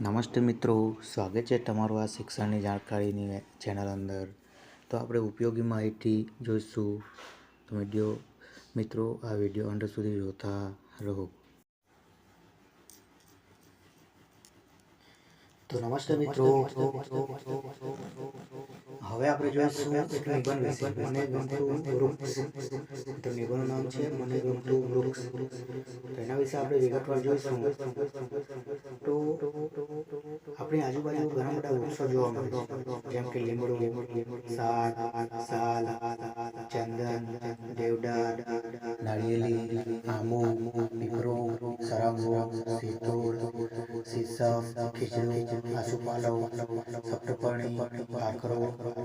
નમસ્તે મિત્રો, સ્વાગત છે તમારું આ શિક્ષણની જાણકારીની ચેનલ અંદર. તો આપણે ઉપયોગી માહિતી જોઈશું. તો વીડિયો મિત્રો, આ વીડિયો અંડર સુધી જોતા રહો. તો નમસ્તે મિત્રો. હવે આપણે જોઈશું એક નિબંધ વિશે. મને ગમતું વૃક્ષ. તો નિબંધનું નામ છે મને ગમતું વૃક્ષ. તો એના વિશે આપણે વિગતવાર જોઈશું. તો આપણી આજુબાજુ ઘણા બધા વૃક્ષો જોવા મળે છે. જેમ કે લીમડું સાગ સાલ ચંદન દેવડા નાળિયેરી આમો પીપરો સરાંગો સીતોડ સીસમ ખીચડું આસુપાલવ સપ્તપર્ણી ભાખરો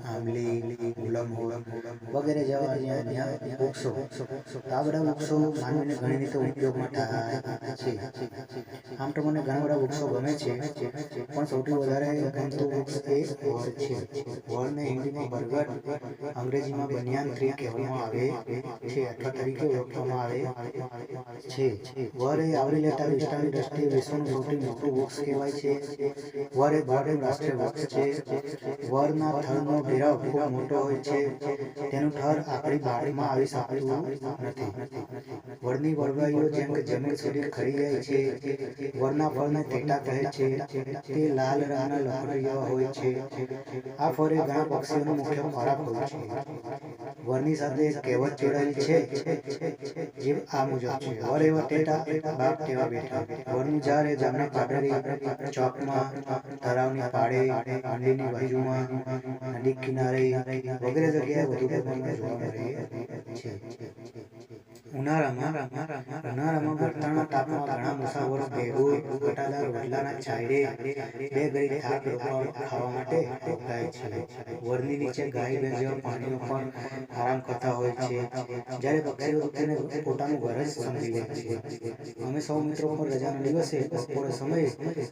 આંબલી ગુલમહોર વગેરે જેવા જ્યાં વૃક્ષો. આ બધા વૃક્ષો માનવીને ઘણી રીતે ઉપયોગમાં થાય છે. આમ તો મને ઘણા બધા વૃક્ષો ગમે છે, પણ સૌથી વધારે ગમતું વૃક્ષ એ વડ છે. વડને હિન્દીમાં બરગદ અંગ્રેજીમાં બનિયાન ટ્રી કહેવામાં આવે છે અથવા તરીકે ઓળખવામાં આવે છે. વડ એ આવરી લેતા વિસ્તારની દ્રષ્ટિએ વિશ્વનું સૌથી મોટું વૃક્ષ કહેવાય છે. વડ એ ભારતનું રાષ્ટ્રીય વૃક્ષ છે. વડના થડનો ઘેરાવ ખૂબ મોટો હોય છે. તેનું થડ આપણી બાળીમાં આવી શકતું નથી. વડની વડવાઈઓ જેમ કે જમીન સુધી ખરી જાય છે વડના ફળને તેટા કહે છે, તે લાલ રંગના લકડીયા હોય છે. આ ફળ એ ઘણા પક્ષીઓનો મુખ્ય ખોરાક હોય છે. વરની સાથે એક કહેવત જોડાયેલી છે, જે આ મુજબ છે. વર એવા ટેટા, બાપ તેવા બેઠા. વરનું ઝાડ એ ગામના ચોકમાં, તળાવની પાડે મંદિરની બાજુમાં નદી કિનારે વગેરે જગ્યાએ વધુ જોવા મળે છે. પોતાનું ઘર જ સમજી લે છે. અમે સૌ મિત્રો પર રજાના દિવસે બપોરે સમયે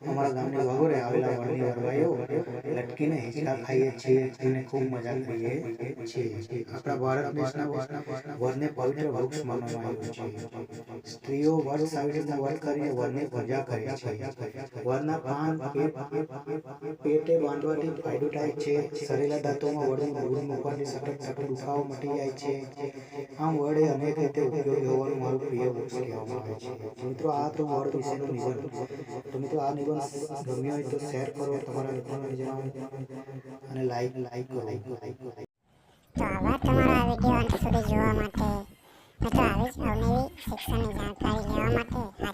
અમારા ગામની વાગોરે આવેલા વડની વરવાઈઓ લટકીને હિંચકા ખાઈએ છીએ અને ખૂબ મજા કરીએ છીએ. આપણા ભારત દેશના વરને પવિત્ર વૃક્ષ માનવામાં આવ્યું છે. સ્ત્રીઓ વર સાવિત્રીના વ્રત કરીને વરને પૂજા કરે છે વરના પાન પેટે બાંધવાથી ફાયદો થાય છે. શરીરના દાંતોમાં વડનું દૂધ મૂકવાથી સતત સતત દુખાવો મટી જાય છે. આમ વડે અનેક રીતે ઉપયોગી હોવાનું મારું પ્રિય વૃક્ષ કહેવામાં આવે છે. મિત્રો, આ તો વડ વિશેનું નિબંધ તો મિત્રો, આ નિબંધ ગમ્યો હોય તો શેર કરો, તમારા મિત્રોને જણાવો. અને લાઈક લાઈક કરો. લાઈક લાઈક તો આભાર તમારા વીડિયો અંત સુધી જોવા માટે મિત્રો આવી જ અવનવી શિક્ષણની જાણકારી લેવા માટે આ